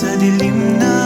sa dilim na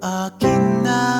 akin na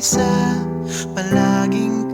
isa Palaging